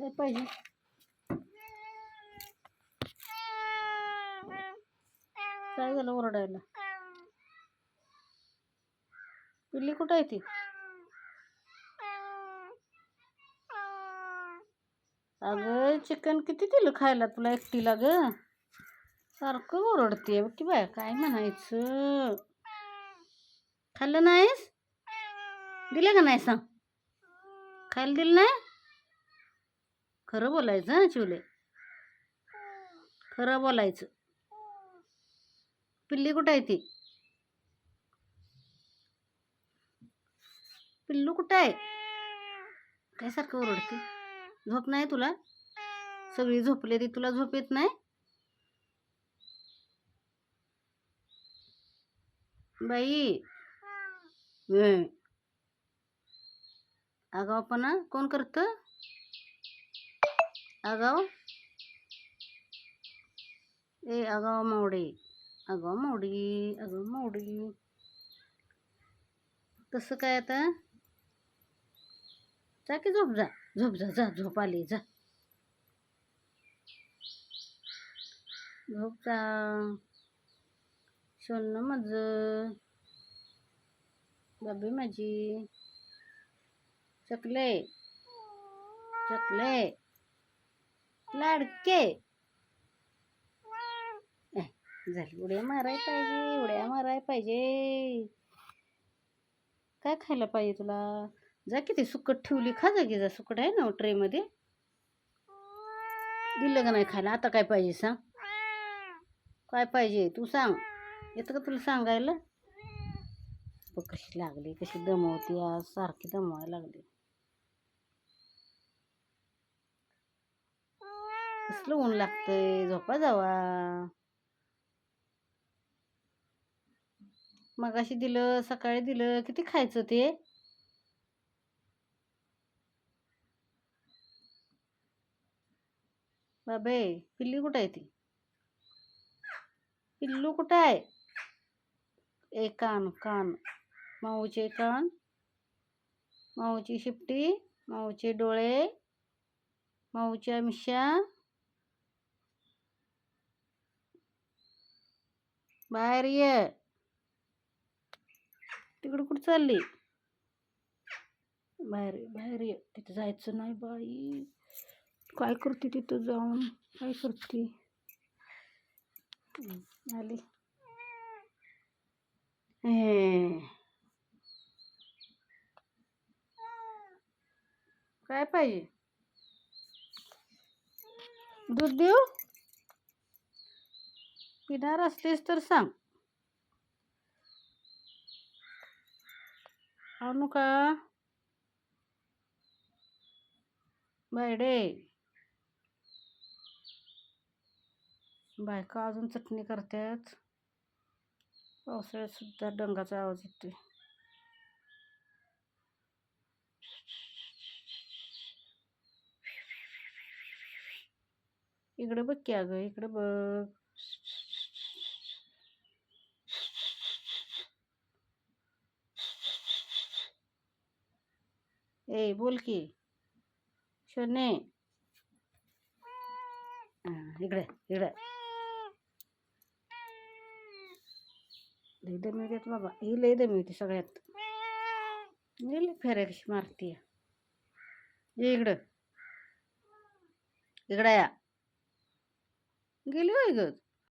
काय पाहिजे काय झालं ओरडायला? पिल्ली कुठं आहे ती? अगं चिकन किती दिलं खायला तुला एकटीला ग? सारखं ओरडते की बाय काय म्हणायचं? खाल्लं नाहीस? दिलं का नाही सांग? खायला दिलं नाही? खरं बोलायचं हं चिवले? खरं बोलायचं. पिल्ली कुठं आहे ती? पिल्लू कुठं आहे? काय सारखं ओरडते? झोप नाही तुला? सगळी झोपले ती तुला झोप येत नाही? बाई अगं आपण कोण करतं? आगाव ए आगाव मावडे आगाव मावडी आगाव मावडी कसं काय आता? जा की झोप जा. झोप जा जा झोप आली जा. झोप जा. सोनं माझ. बाबी माझी. चकले. चकले. लाडके झाली. उड्या माराय पाहिजे उड्या माराय पाहिजे. काय खायला पाहिजे तुला? जा की ती सुकट ठेवली खा जा की जा. सुकट आहे ना ट्रेमध्ये दिलं का नाही खायला? आता काय पाहिजे सांग. काय पाहिजे? तू सांग. येतं का तुला सांगायला? बघ कशी लागली कशी दमवती आज. सारखी दमवायला लागली. कसलं ऊन लागतंय? झोपा जावा. मगाशी दिलं सकाळी दिलं. किती खायचं ते? बाबे पिल्ली कुठं आहे ती? पिल्लू कुठं आहे? ए कान. कान माऊचे कान. माऊची शिपटी. माऊचे डोळे. माऊच्या मिशा बाहेर ये. तिकडं कुठं चालली? बाहेर ये बाहेर ये. तिथं जायचं नाही बाई. काय करते तिथं जाऊन? काय करते? आली. हे. काय पाहिजे? दूध देऊ? पिणार असलीस तर सांग. आणू का बायडे बायका अजून चटणी करतात पावसाळ्यात सुद्धा डंगाचा आवाज येतोय. इकडे बघ की अगं इकडे बघ. ए, बोल की. शोने इकडे इकडे. बाबा. ही लई दमी होती सगळ्यात. गेली फेऱ्या कशी मारतीय इकडं. गेली